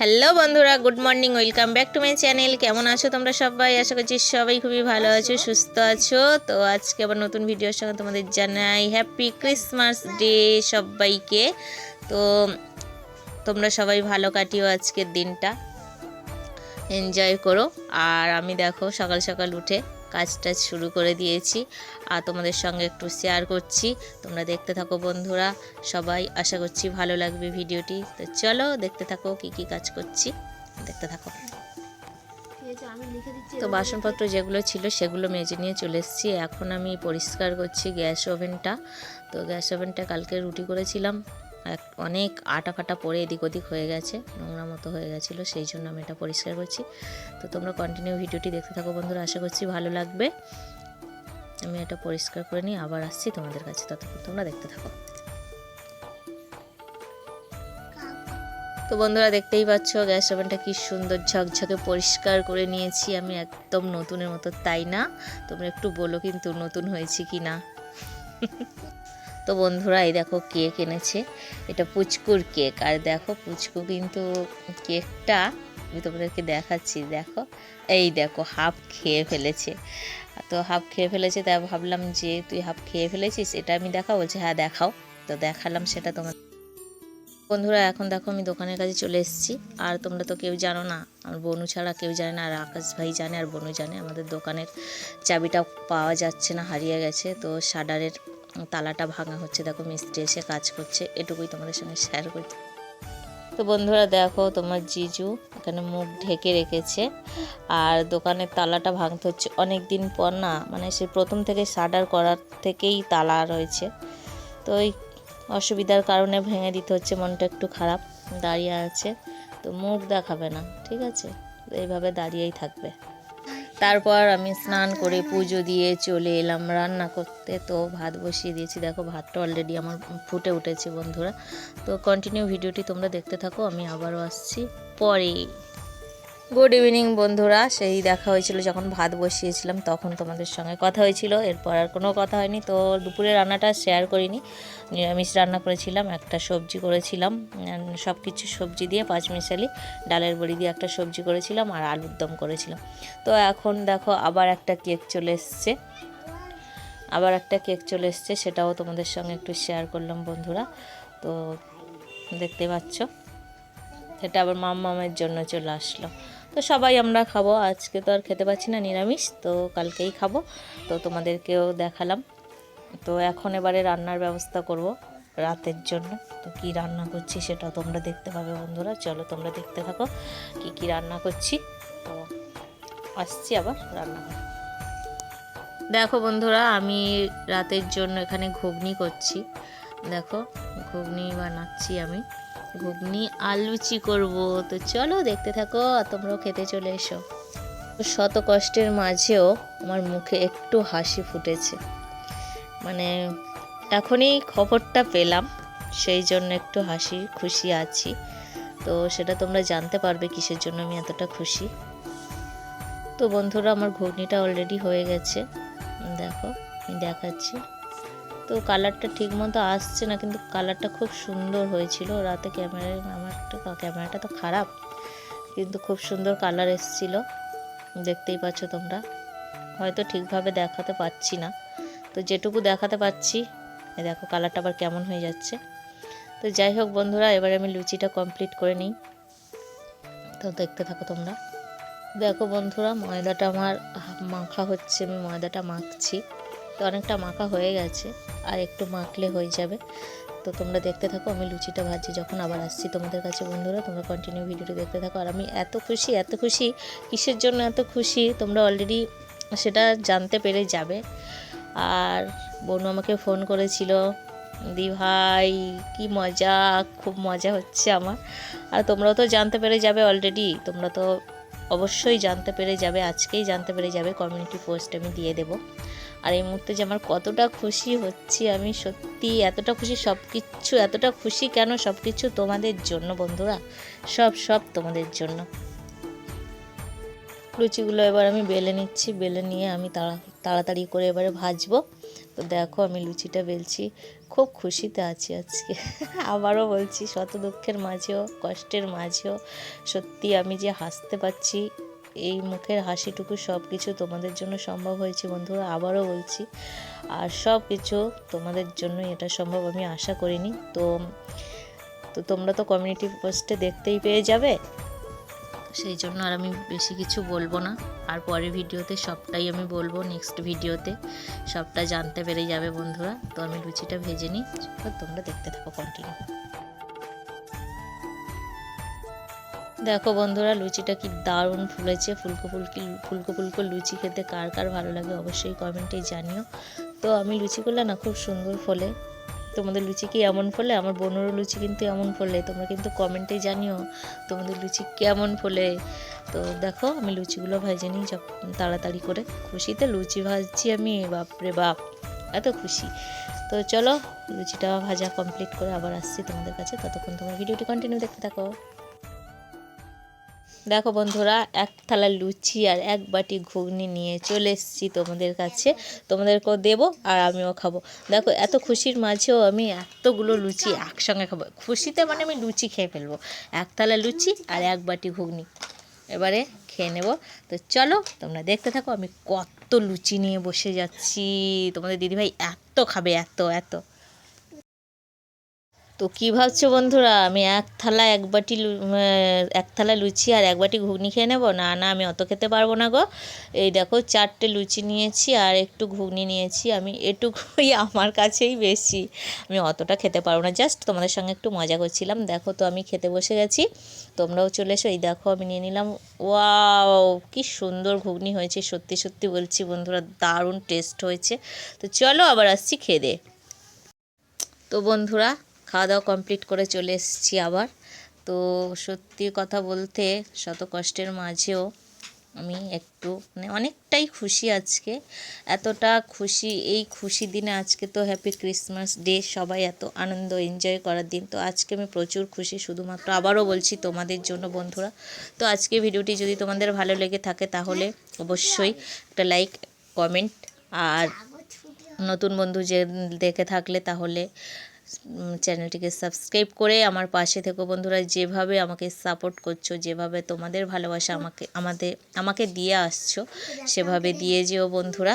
Hello বন্ধুরা, good morning, welcome back to my channel. কেমন আছো তোমরা সবাই? আশা করছি সবাই খুবই ভালো আছো, সুস্থ আছো। তো আজকে আবার নতুন ভিডিওর সঙ্গে তোমাদের জানাই হ্যাপি ক্রিসমাস ডে সবাইকে। তো তোমরা সবাই ভালো কাটিও আজকের দিনটা। এনজয় করো। আর আমি দেখো সকাল সকাল উঠে কাজ টাজ শুরু করে দিয়েছি আর তোমাদের সঙ্গে একটু শেয়ার করছি। তোমরা দেখতে থাকো বন্ধুরা, সবাই আশা করছি ভালো লাগবে ভিডিওটি। তো চলো দেখতে থাকো কি কি কাজ করছি, দেখতে থাকো। তো বাসনপত্র যেগুলো ছিল সেগুলো মেজে নিয়ে চলে এসেছি। এখন আমি পরিষ্কার করছি গ্যাস ওভেনটা। তো গ্যাস ওভেনটা কালকে রুটি করেছিলাম। এক অনেক আটা ফাটা পড়ে এদিক ওদিক হয়ে গেছে, নোংরা মতো হয়ে গেছিল, সেই জন্য আমি এটা পরিষ্কার করছি। তো তোমরা কন্টিনিউ ভিডিওটি দেখতে থাকো বন্ধুরা, আশা করছি ভালো লাগবে। আমি এটা পরিষ্কার করে নিই, আবার আসছি তোমাদের কাছে ততক্ষণ তোমরা দেখতে থাকো। তো বন্ধুরা দেখতেই পাচ্ছ, গ্যাস ওভেনটা কি সুন্দর ঝকঝকে পরিষ্কার করে নিয়েছি, আমি একদম নতুনের মতো, তাই না? তোমরা একটু বলো কিন্তু নতুন হয়েছে কি না তো বন্ধুরা, এই দেখো কেক এনেছে। এটা পুচকুর কেক। আর দেখো, পুচকু কিন্তু কেকটা আমি তোমাদেরকে দেখাচ্ছি, দেখো। এই দেখো, হাফ খেয়ে ফেলেছে। তো হাফ খেয়ে ফেলেছে তাই ভাবলাম যে তুই হাফ খেয়ে ফেলেছিস? এটা আমি দেখাও বলছে হ্যাঁ দেখাও। তো দেখালাম সেটা তোমার বন্ধুরা, এখন দেখো আমি দোকানের কাছে চলে এসেছি। আর তোমরা তো কেউ জানো না, আমার বনু ছাড়া কেউ জানে না, আর আকাশ ভাই জানে, আর বনু জানে। আমাদের দোকানের চাবিটা পাওয়া যাচ্ছে না, হারিয়ে গেছে। তো শাডারের তালাটা ভাঙা হচ্ছে। দেখো মিস্ত্রি এসে কাজ করছে। এটুকুই তোমাদের সঙ্গে শেয়ার করছি তো বন্ধুরা দেখো তোমার জিজু এখানে মুখ ঢেকে রেখেছে। আর দোকানের তালাটা ভাঙতে হচ্ছে অনেক দিন পর না মানে সে প্রথম থেকে শাডার করার থেকেই তালা রয়েছে। তো ওই অসুবিধার কারণে ভেঙে দিতে হচ্ছে, মনটা একটু খারাপ। দাঁড়িয়ে আছে, তো মুখ দেখাবে না, ঠিক আছে? এইভাবে দাঁড়িয়েই থাকবে। তারপর আমি স্নান করে পুজো দিয়ে চলে এলাম রান্না করতে। তো ভাত বসিয়ে দিয়েছি। দেখো, ভাতটা অলরেডি আমার ফুটে উঠেছে বন্ধুরা। তো কন্টিনিউ ভিডিওটি তোমরা দেখতে থাকো, আমি আবারও আসছি। পরে। গুড ইভিনিং বন্ধুরা। সেই দেখা হয়েছিল যখন ভাত বসিয়েছিলাম, তখন তোমাদের সঙ্গে কথা হয়েছিল। এরপর আর কোনো কথা হয়নি। তো দুপুরে রান্নাটা শেয়ার করিনি। নিরামিষ রান্না করেছিলাম, একটা সবজি করেছিলাম। সব কিছু সবজি দিয়ে পাঁচমিশালি ডালের বড়ি দিয়ে একটা সবজি করেছিলাম আর আলুর দম করেছিলাম। তো এখন দেখো আবার একটা কেক চলে এসছে। আবার একটা কেক চলে এসছে, সেটাও তোমাদের সঙ্গে একটু শেয়ার করলাম বন্ধুরা। তো দেখতে পাচ্ছ, সেটা আবার মামের জন্য চলে আসলো। তো সবাই আমরা খাব। আজকে তো আর খেতে পাচ্ছি না, নিরামিষ, তো কালকেই খাব। তো তোমাদেরকেও দেখালাম। তো এখন এবারে রান্নার ব্যবস্থা করব রাতের জন্য। তো কি রান্না করছি সেটা তোমরা দেখতে পাবে বন্ধুরা। চলো তোমরা দেখতে থাকো কি কি রান্না করছি। তো আসছি আবার রান্না দেখো বন্ধুরা, আমি রাতের জন্য এখানে ঘুগনি করছি। দেখো, ঘুগনি বানাচ্ছি আমি। ঘুগনি আর লুচি করব তো চলো দেখতে থাকো আর তোমরাও খেতে চলে এসো। শত কষ্টের মাঝেও আমার মুখে একটু হাসি ফুটেছে। মানে এখনই খবরটা পেলাম, সেই জন্য একটু হাসি খুশি আছি। তো সেটা তোমরা জানতে পারবে কিসের জন্য আমি এতটা খুশি। তো বন্ধুরা, আমার ঘুগনিটা অলরেডি হয়ে গেছে। দেখো, আমি দেখাচ্ছি। তো কালারটা ঠিক মতো আসছে না, কিন্তু কালারটা খুব সুন্দর হয়েছিল। রাতে ক্যামেরায় আমার ক্যামেরাটা তো খারাপ, কিন্তু খুব সুন্দর কালার এসছিল। দেখতেই পাচ্ছ তোমরা। হয়তো ঠিকভাবে দেখাতে পাচ্ছি না। তো যেটুকু দেখাতে পাচ্ছি দেখো কালারটা আবার কেমন হয়ে যাচ্ছে। তো যাই হোক বন্ধুরা, এবার আমি লুচিটা কমপ্লিট করে নিই। তো দেখতে থাকো তোমরা। দেখো বন্ধুরা, ময়দাটা আমার মাখা হচ্ছে, আমি ময়দাটা মাখছি। তো অনেকটা মাখা হয়ে গেছে, আর একটু মাখলে হয়ে যাবে। তো তোমরা দেখতে থাকো, আমি লুচিটা ভাজি যখন আবার আসছি তোমাদের কাছে বন্ধুরা, তোমরা কন্টিনিউ ভিডিওটি দেখতে থাকো। আর আমি এত খুশি এত খুশি, কিসের জন্য এত খুশি, তোমরা অলরেডি সেটা জানতে পেরে যাবে। আর বোনু আমাকে ফোন করেছিল, দি ভাই, কি মজা, খুব মজা হচ্ছে আমার। আর তোমরাও তো জানতে পেরে যাবে অলরেডি তোমরা তো অবশ্যই জানতে পেরে যাবে, আজকেই জানতে পেরে যাবে কমিউনিটি পোস্ট আমি দিয়ে দেব। আর এই মুহূর্তে যে আমার কতটা খুশি হচ্ছি, আমি সত্যি এতটা খুশি সব কিছু এতটা খুশি কেন? সব কিছু তোমাদের জন্য বন্ধুরা, সব সব তোমাদের জন্য। লুচিগুলো এবার আমি বেলে নিচ্ছি, বেলে নিয়ে আমি তাড়া, তাড়াতাড়ি করে এবারে ভাজবো। তো দেখো আমি লুচিটা বেলছি, খুব খুশিতে আছি আজকে। আবারও বলছি, শত দুঃখের মাঝেও, কষ্টের মাঝেও, সত্যি আমি যে হাসতে পারছি, এই মুখের হাসিটুকু সব কিছু তোমাদের জন্য সম্ভব হয়েছে বন্ধুরা, আবারও বলছি। আর সব কিছু তোমাদের জন্য এটা সম্ভব, আমি আশা করিনি। তো তো তোমরা তো কমিউনিটি পোস্টে দেখতেই পেয়ে যাবে। সেই জন্য আর আমি বেশি কিছু বলব না। আর পরের ভিডিওতে সবটাই আমি বলব নেক্সট ভিডিওতে সবটা জানতে পেরে যাবে বন্ধুরা। তো আমি লুচিটা ভেজে নিই তোমরা দেখতে থাকো কন্টিনিউ দেখো বন্ধুরা, লুচিটা কি দারুণ ফুলেছে। ফুলকো ফুলকি, ফুলকো ফুলকো লুচি খেতে কার কার ভালো লাগে অবশ্যই কমেন্টে জানিও। তো আমি লুচি করলে না খুব সুন্দর ফলে তোমাদের লুচি কি এমন ফলে? আমার বোনেরও লুচি কিন্তু এমন ফলে। তোমরা কিন্তু কমেন্টে জানিও তোমাদের লুচি কেমন ফলে। তো দেখো, আমি লুচিগুলো ভেজে নিই সব তাড়াতাড়ি করে। খুশিতে লুচি ভাজছি আমি, বাপরে বাপ, এত খুশি। তো চলো, লুচিটা ভাজা কমপ্লিট করে আবার আসছি তোমাদের কাছে। ততক্ষণ তোমার ভিডিওটি কন্টিনিউ দেখতে থাকো। দেখো বন্ধুরা, এক থালা লুচি আর এক বাটি ঘুগনি নিয়ে চলে এসেছি তোমাদের কাছে। তোমাদেরকেও দেবো আর আমিও খাব। দেখো, এত খুশির মাঝেও আমি এতগুলো লুচি একসঙ্গে খাব। খুশিতে মানে আমি লুচি খেয়ে ফেলব। এক থালা লুচি আর এক বাটি ঘুগনি। এবারে খেয়ে নেব। তো চলো, তোমরা দেখতে থাকো, আমি কত লুচি নিয়ে বসে যাচ্ছি। তোমাদের দিদিভাই এত খাবে, এত এত। তো কী ভাবছ বন্ধুরা? আমি এক থালা, এক বাটি এক থালা লুচি আর এক বাটি ঘুগনি খেয়ে নেব? না না, আমি অত খেতে পারব না গো। এই দেখো, চারটে লুচি নিয়েছি আর একটু ঘুগনি নিয়েছি। আমি এটুকুই আমার কাছেই বেশি। আমি অতটা খেতে পারব না। জাস্ট তোমাদের সঙ্গে একটু মজা করছিলাম। দেখো তো, আমি খেতে বসে গেছি। তোমরাও চলে এসো। এই দেখো, আমি নিয়ে নিলাম। ওয়াও, কি সুন্দর ঘুগনি হয়েছে। সত্যি সত্যি বলছি বন্ধুরা, দারুণ টেস্ট হয়েছে। তো চলো আবার আসছি খেয়ে দে। তো বন্ধুরা খাওয়া দাওয়া কমপ্লিট করে চলে এসেছি আবার। তো সত্যি কথা বলতে শত কষ্টের মাঝেও আমি একটু মানে অনেকটাই খুশি আজকে। এতটা খুশি, এই খুশি দিনে আজকে তো হ্যাপি ক্রিসমাস ডে সবাই এত আনন্দ এনজয় করার দিন। তো আজকে আমি প্রচুর খুশি, শুধুমাত্র আবারও বলছি তোমাদের জন্য বন্ধুরা। তো আজকে ভিডিওটি যদি তোমাদের ভালো লেগে থাকে তাহলে অবশ্যই একটা লাইক কমেন্ট আর নতুন বন্ধু যে দেখে থাকলে তাহলে চ্যানেলটিকে সাবস্ক্রাইব করে আমার পাশে থেকো বন্ধুরা। যেভাবে আমাকে সাপোর্ট করছ, যেভাবে তোমাদের ভালোবাসা আমাকে আমাদের আমাকে দিয়ে আসছো, সেভাবে দিয়ে যেও বন্ধুরা।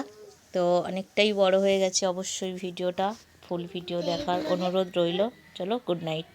তো অনেকটাই বড় হয়ে গেছে অবশ্যই ভিডিওটা ফুল ভিডিও দেখার অনুরোধ রইল। চলো গুড নাইট